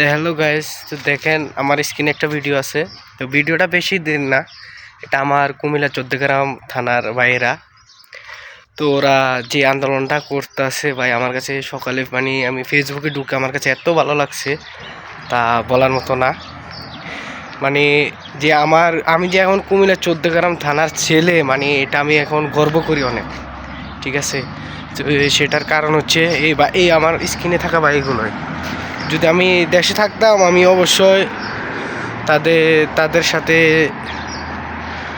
তো hello guys, তো দেখেন আমার স্ক্রিনে একটা ভিডিও আছে। তো ভিডিওটা বেশি দিন না, এটা আমার কুমিল্লা চোদ্দগ্রাম থানার ভাইয়েরা। তো ওরা যে আন্দোলনটা করতেছে ভাই, আমার কাছে সকালে মানে আমি ফেসবুকে ঢুকে আমার কাছে এত ভালো লাগছে, তা বলার মতো না। মানে যে আমার, আমি যে এখন কুমিল্লা চোদ্দগ্রাম থানার ছেলে মানে এটা আমি এখন গর্ব করি অনেক, ঠিক আছে? সেটার কারণ হচ্ছে এই বা, এই আমার স্ক্রিনে থাকা বাইকগুলোই যদি আমি দেশে থাকতাম, আমি অবশ্যই তাদের তাদের সাথে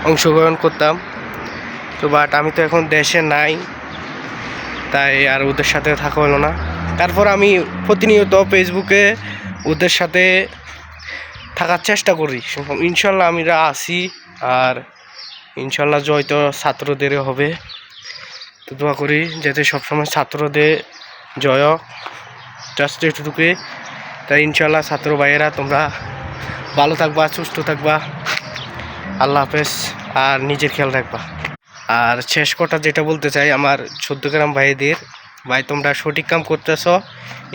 অংশগ্রহণ করতাম। তো বাট আমি তো এখন দেশে নাই, তাই আর ওদের সাথে থাকা হলো না। তারপর আমি প্রতিনিয়ত ফেসবুকে ওদের সাথে থাকার চেষ্টা করি। ইনশাল্লাহ আমরা আসি আর ইনশাল্লাহ জয় তো ছাত্রদের হবে, তো দোয়া করি যাতে সবসময় ছাত্রদের জয়। জাস্ট এটুকুই। তাই ইনশাল্লাহ ছাত্র ভাইয়েরা, তোমরা ভালো থাকবা, সুস্থ থাকবা। আল্লাহ হাফেজ, আর নিজের খেয়াল রাখবা। আর শেষ কথা যেটা বলতে চাই, আমার গ্রাম ভাইদের, ভাই তোমরা সঠিক কাম করতেছ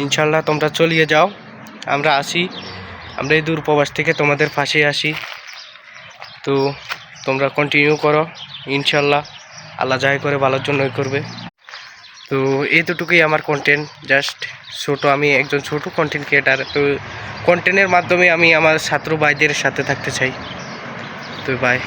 ইনশাল্লাহ তোমরা চলিয়ে যাও। আমরা আসি, আমরা এই দূর প্রবাস থেকে তোমাদের পাশে আসি। তো তোমরা কন্টিনিউ করো ইনশাল্লাহ আল্লাহ যাই করে, ভালোর জন্যই করবে। তো এই দুটুকুই আমার কন্টেন্ট জাস্ট ছোটো, আমি একজন ছোট কন্টেন্ট ক্রিয়েটার তো কন্টেন্টের মাধ্যমে আমি আমার ছাত্র ভাইদের সাথে থাকতে চাই। তো বাই